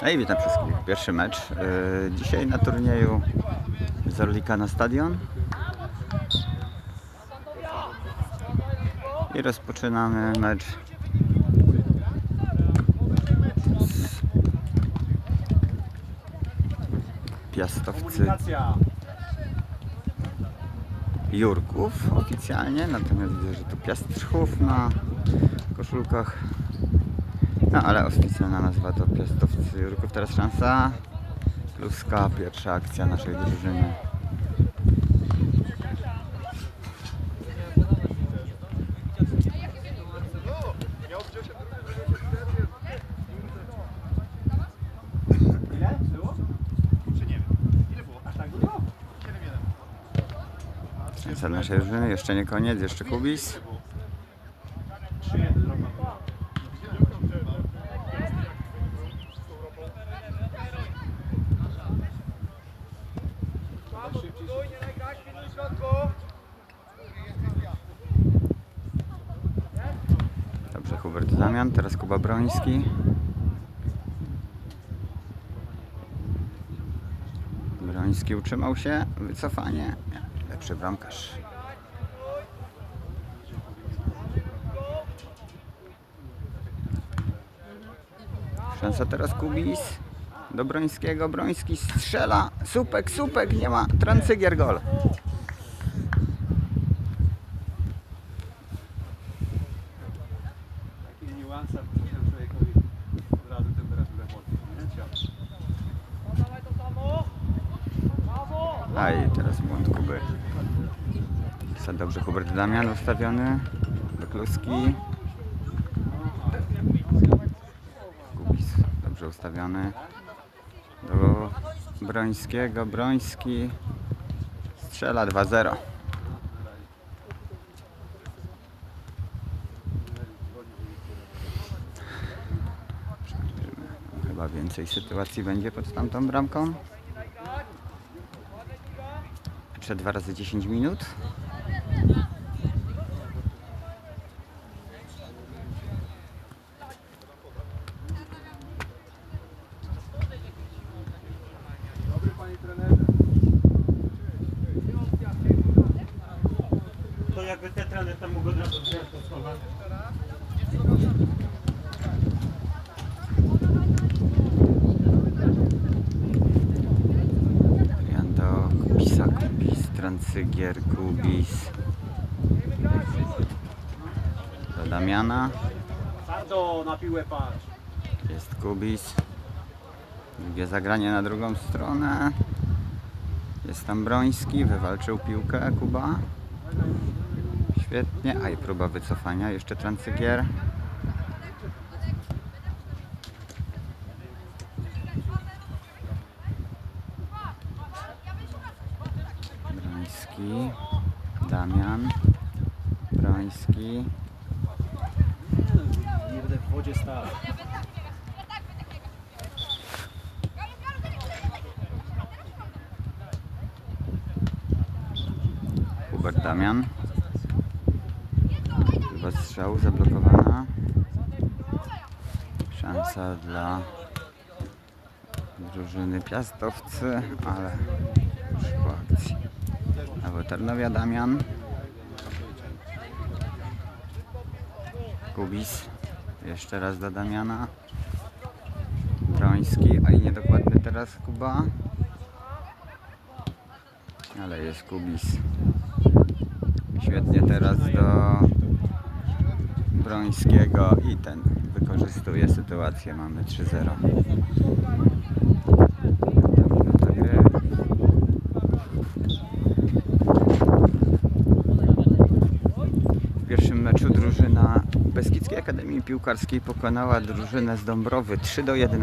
Hej, witam wszystkich. Pierwszy mecz. Yy, dzisiaj na turnieju z Orlika na stadion. I rozpoczynamy mecz z Piastowcy. Jurków oficjalnie, natomiast widzę, że to Piastrzchów na koszulkach. No ale oficjalna nazwa to Piastowcy Jurków. Teraz szansa. Kluska, pierwsza akcja naszej drużyny. Ile było? Czy nie wiem? Ile było? Aż było? 7-1. Szansa naszej drużyny. Jeszcze nie koniec, jeszcze Kubis. 3-1 droga. Dobrze, Hubert Kuba Broński. Utrzymał się. Wycofanie. Nie, Lepszy bramkarz. Szansa teraz Kubis. Do Brońskiego. Broński strzela. Supek, supek. Nie ma. Trancygier gol. Takie niuanse temu człowiekowi od razu temperaturę podnieść. A i teraz błąd Kuby. Za dobrze Hubert Damian ustawiony. Do Kluski. Kubis dobrze ustawiony. Do Brońskiego. Broński. Strzela 2-0. Chyba więcej sytuacji będzie pod tamtą bramką. Jeszcze dwa razy 10 minut. Trancygier, Kubis. Do Damiana. Jest Kubis. Drugie zagranie na drugą stronę. Jest tam Broński, wywalczył piłkę Kuba. Świetnie, a i próba wycofania, jeszcze Trancygier. Broński, Damian, Broński, Nie będę w wodzie stał. Hubert Damian. Chyba strzał zablokowana. Szansa dla drużyny Piastowcy, ale już po akcji. Albo Damian. Kubis. Jeszcze raz do Damiana. Broński, a i niedokładny teraz Kuba. Ale jest Kubis. Świetnie teraz do Brońskiego i ten wykorzystuje sytuację. Mamy 3-0. Minuta gry. W pierwszym meczu drużyna Beskidzkiej Akademii Piłkarskiej pokonała drużynę z Dąbrowy 3 do 1.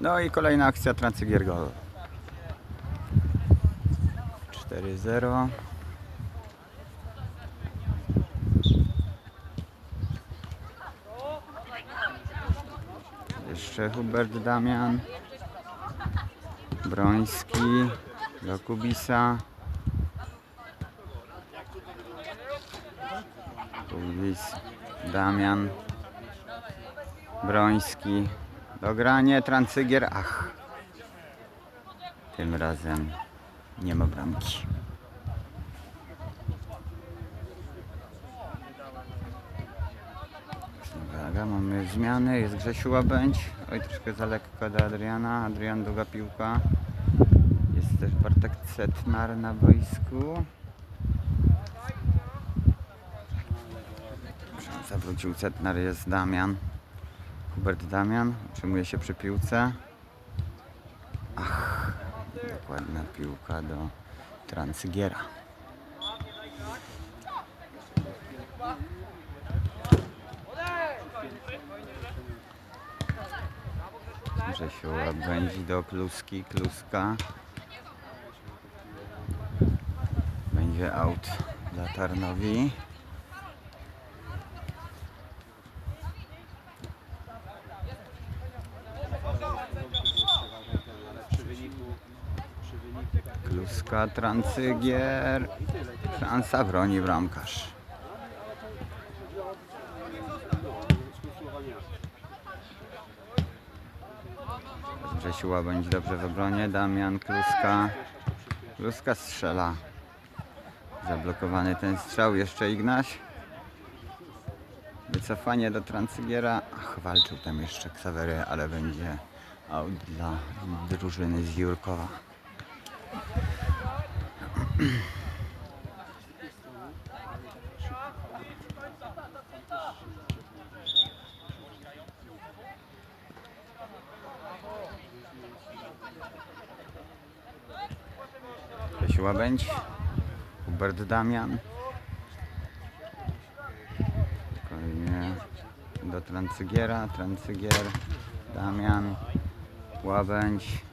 No i kolejna akcja Trancygier Gol. 4-0. Jeszcze Hubert Damian. Broński do Kubisa. Kubis, Damian. Broński. Dogranie, Trancygier. Ach. Tym razem nie ma bramki. Uwaga, mamy zmiany. Jest Grzesiu Łabędź. Oj, troszkę za lekko do Adriana. Adrian, długa piłka. Jest też Bartek Cetnar na boisku. Zawrócił Cetnar, jest Damian. Hubert Damian utrzymuje się przy piłce. Ach, dokładna piłka do Trancygiera. Grzesiu będzie do Kluski, Kluska. Będzie out dla Tarnowi. Przy wyniku, przy wyniku Kluska, Trancygier. Szansa broni bramkarz. Grzesiu Łabędź dobrze w obronie. Damian Kluska. Kluska strzela. Zablokowany ten strzał. Jeszcze Ignaś. Wycofanie do Trancygiera. Ach, walczył tam jeszcze Ksawery, ale będzie out dla drużyny z Jurkowa. Grzesiu Łabędź. Hubert Damian. Spokojnie do Trancygiera. Trancygier, Damian, Łabędź.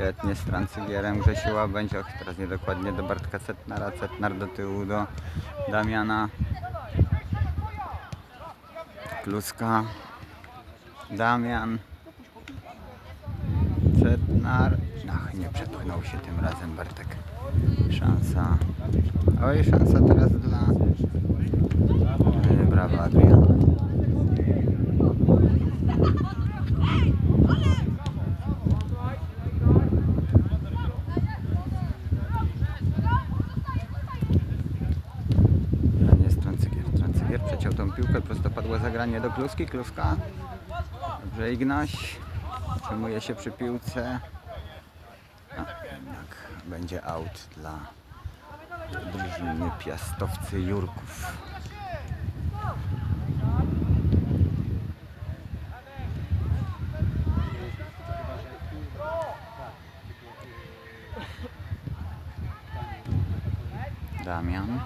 Świetnie z Trancygierem. Grzesiu Łabędź. Och, teraz niedokładnie do Bartka Cetnara. Cetnar do tyłu do Damiana. Kluska. Damian. Cetnar. Ach, nie przepchnął się tym razem Bartek. Szansa. Oj, szansa teraz dla... E, Brawo, Adrian. A nie jest Trancygier. Trancygier przeciął tą piłkę, do Kluski. Kluska. Dobrze, Ignaś. Utrzymuje się przy piłce. A, jednak będzie out dla drużyny piastowcy Jurków. Damian,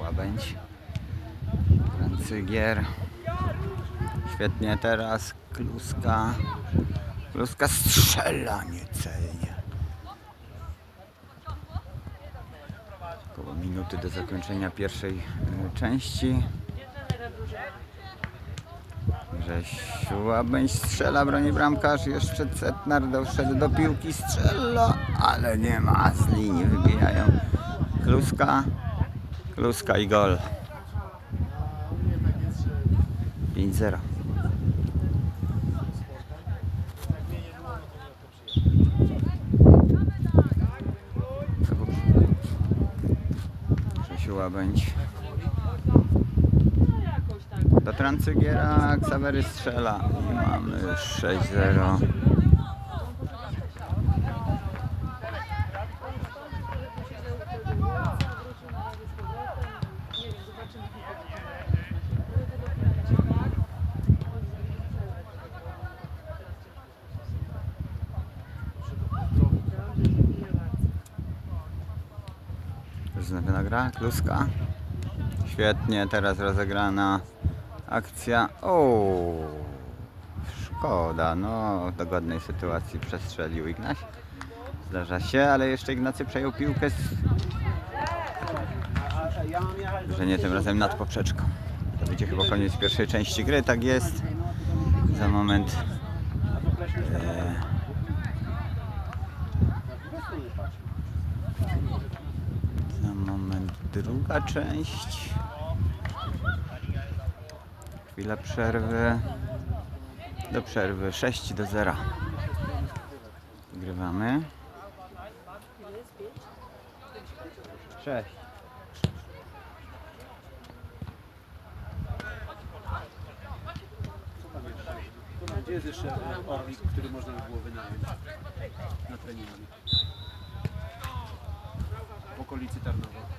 Łabędź, Francygier. Świetnie teraz, Kluska. Kluska strzela niecelnie. Około minuty do zakończenia pierwszej y, części. Grzesiu Łabędź strzela, broni bramkarz. Jeszcze Cetnar doszedł do piłki, strzela, ale nie ma. Z linii wybijają. Kluska, Kluska i gol. 5-0. Grzesiu Łabędź. Do Trancygiera Ksawery strzela. I mamy 6-0. Kluska. Świetnie, teraz rozegrana akcja. O, szkoda, no w dogodnej sytuacji przestrzelił Ignaś. Zdarza się, ale jeszcze Ignacy przejął piłkę, z... że nie tym razem nad poprzeczką. To będzie chyba koniec pierwszej części gry, tak jest. Za moment e, za moment druga część. Chwila przerwy. Do przerwy 6 do 0. Grywamy. 6. Gdzie jest jeszcze Orlik, który można by było wynająć na treningi? W okolicy Tarnowa.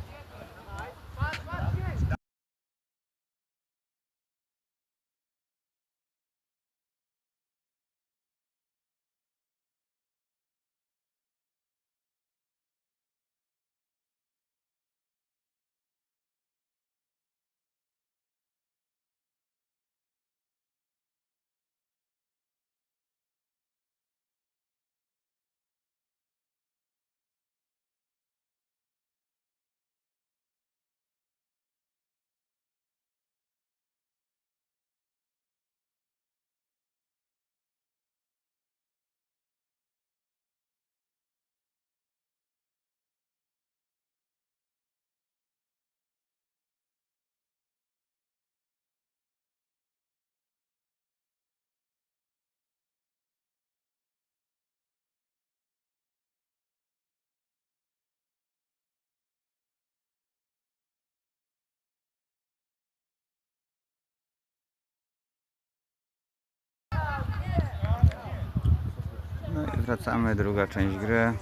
Wracamy, druga część gry.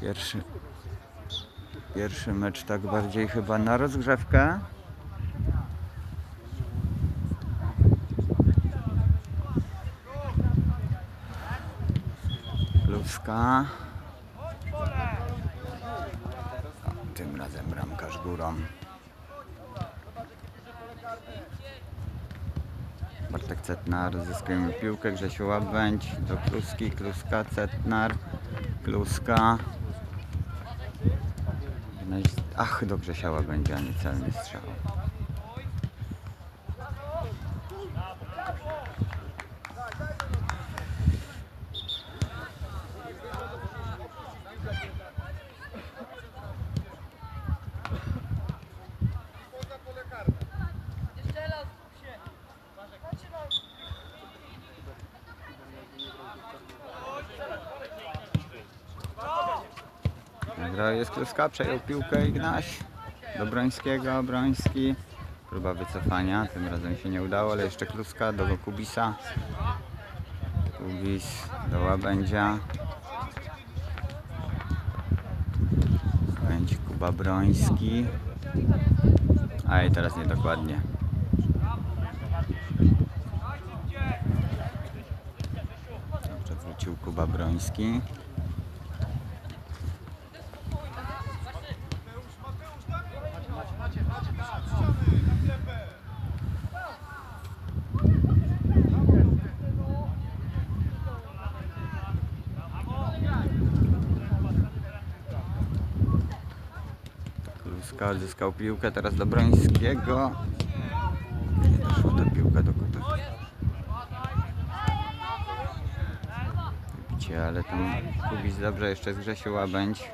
Pierwszy, pierwszy mecz tak bardziej chyba na rozgrzewkę. Kluska. O, tym razem bramkarz górą. Bartek Cetnar, zyskujemy piłkę, Grzesiu Łabędź do Kluski, Kluska, Cetnar, Kluska. Ach, do Grzesia Łabędzia, niecelny strzał. Jest Kluska, przejął piłkę Ignaś do Brońskiego, Broński. Próba wycofania, tym razem się nie udało, ale jeszcze Kluska do Kubisa. Kubis do Łabędzia. Łabędź, Kuba Broński. A i teraz niedokładnie. Dobrze wrócił Kuba Broński. Kluska odzyskał piłkę, teraz do Brońskiego. Nie doszła ta piłka do kota. Wybicie, ale tam Kubis dobrze, jeszcze z Grzesiu Łabędź.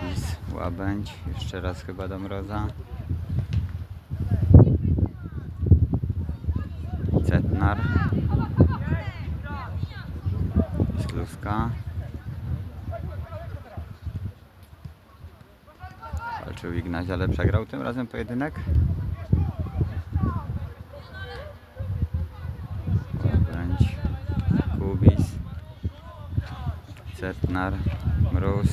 Kubis, Łabędź, jeszcze raz chyba do Mroza. Cetnar. Skluska. Walczył Ignaś, ale przegrał tym razem pojedynek. Kubis, Cetnar, Mróz.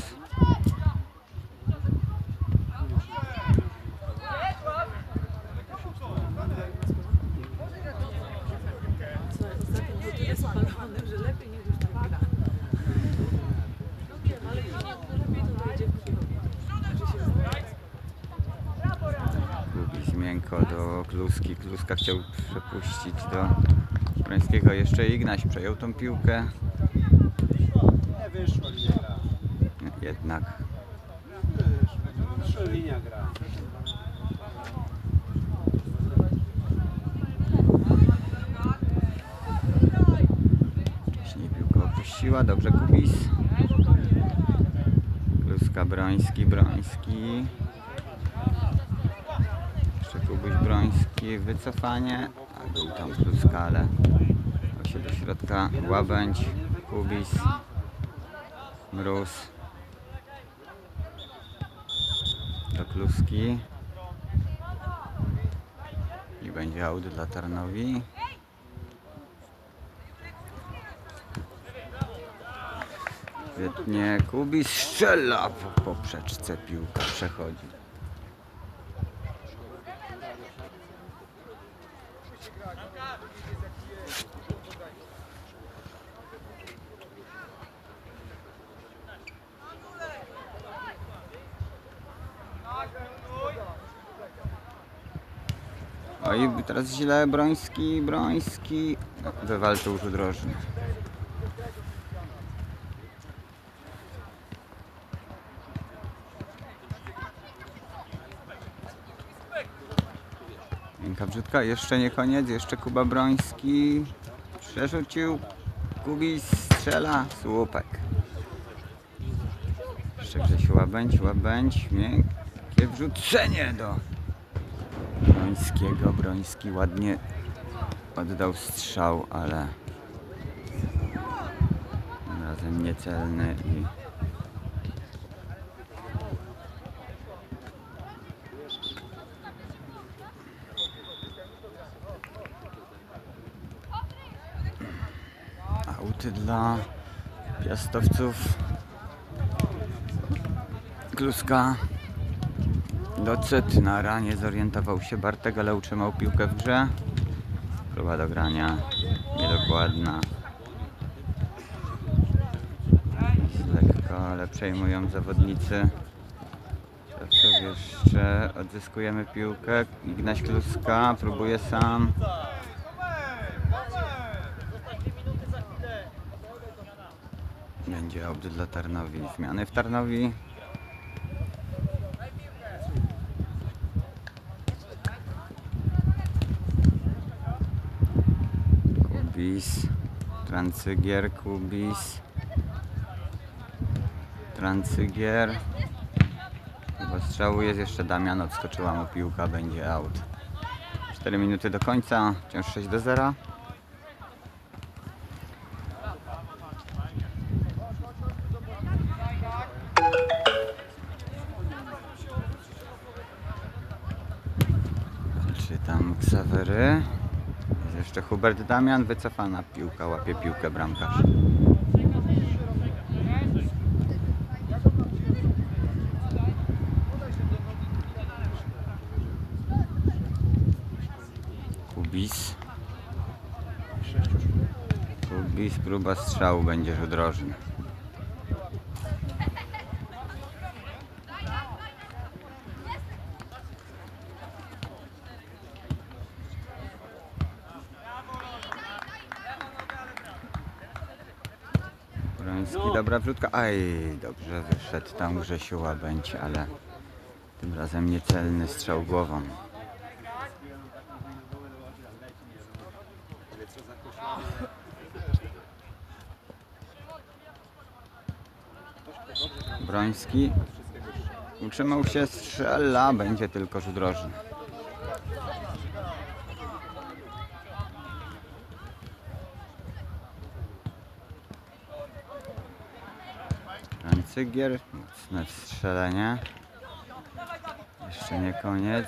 jest spalony, że lepiej niż już tak gra. No wiem, ale już lepiej to wejdzie w przychodni. Że się zna. Kubis miękki. Cienko do Kluski. Kluska chciał przepuścić do Brońskiego. Jeszcze Ignaś przejął tą piłkę. Nie wyszło. Jednak Wyszło. Linia gra. opuściła. Dobrze Kubis. Kluska Broński, Broński. Jeszcze Wycofanie. A był tam Kluska, ale dał się do środka. Łabędź, Kubis, Mróz. Do Kluski. I będzie aut dla Tarnowi. Świetnie, Kubis strzela po poprzeczce, piłka przechodzi. Oj, teraz źle, Broński, Broński wywalczył rzut rożny. Miękka wrzutka, jeszcze nie koniec, jeszcze Kuba Broński przerzucił, Kubis strzela, słupek. Jeszcze Grzesiu Łabędź, Łabędź, miękkie wrzucenie do Brońskiego. Broński ładnie oddał strzał, ale razem niecelny i auty dla piastowców. Kluska Docet na ranie zorientował się Bartek, ale utrzymał piłkę w grze. Próba dogrania niedokładna. Lekko, ale przejmują zawodnicy. Zawsze jeszcze odzyskujemy piłkę. Ignaś Kluska próbuje sam. Będzie aut dla Tarnowi. Zmiany w Tarnowi. Kubis, Trancygier, Kubis, Trancygier. Chyba strzału jest jeszcze Damian, odskoczyła mu piłka, będzie out. 4 minuty do końca, wciąż 6 do 0. Czy tam Ksawery? Jest jeszcze Hubert Damian, wycofana piłka, łapie piłkę bramkarz. Kubis. Kubis, próba strzału, będzie rzut. Wrzutka. Aj, dobrze wyszedł tam Grzesiu Łabędź, ale tym razem niecelny strzał głową. Broński utrzymał się, strzela, będzie tylko rzut rożny. Rancygier, mocne strzelenie. Jeszcze nie koniec.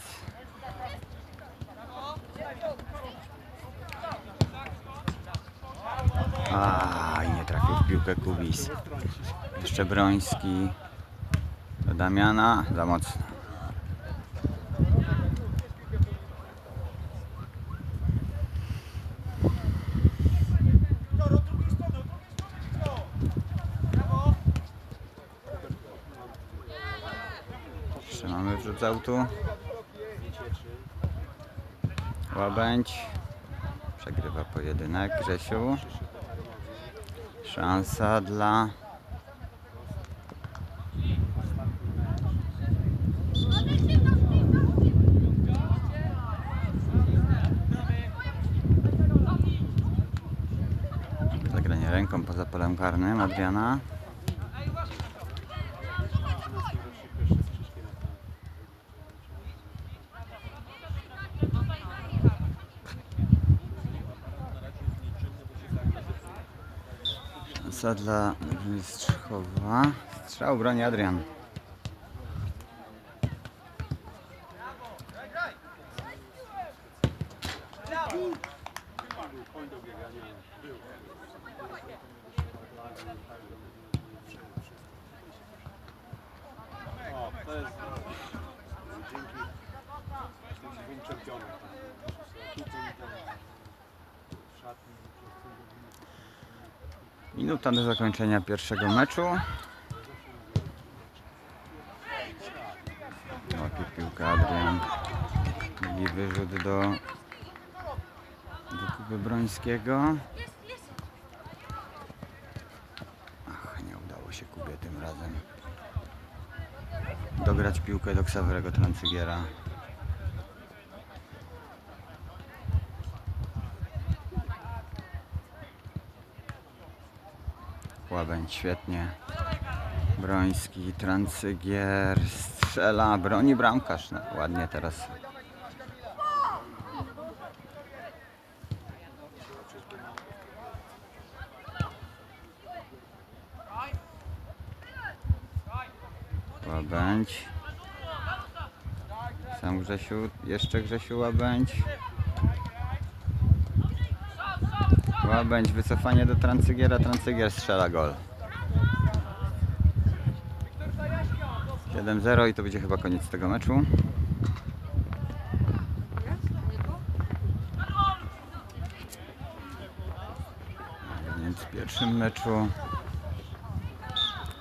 A, nie trafił w piłkę Kubis. Jeszcze Broński. Do Damiana, za mocno. Jeszcze mamy wrzut z autu. Łabędź przegrywa pojedynek. Grzesiu. Szansa dla zagranie ręką poza polem karnym Adriana. Szansa dla Strzechowa. Strzał broni Adrian. O, to jest dzięki tym dwóm czempionom. Tutaj tam w szatni. Minuta do zakończenia pierwszego meczu. Łapie piłkę Adrian. Drugi wyrzut do, do Kuby Brońskiego. Ach, nie udało się Kubie tym razem. Dograć piłkę do Ksawerego Trancygiera. Łabędź świetnie. Broński, Trancygier, strzela, broni bramkarz. No, ładnie teraz. Łabędź. Sam Grzesiu, jeszcze Grzesiu Łabędź. Łabędź, wycofanie do Trancygiera, Trancygier strzela gol. 7-0 i to będzie chyba koniec tego meczu. Więc w pierwszym meczu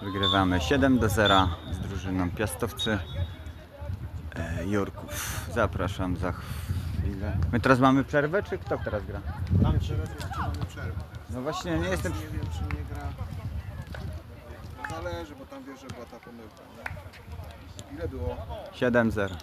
wygrywamy 7 do 0 z drużyną Piastowcy e, Jurków. Zapraszam za My teraz mamy przerwę, czy kto teraz gra? Mamy przerwę, czy mamy przerwę. No właśnie, nie jestem... Nie wiem, czy nie gra. Zależy, bo tam wiesz, że była ta pomyłka. Ile było? 7-0.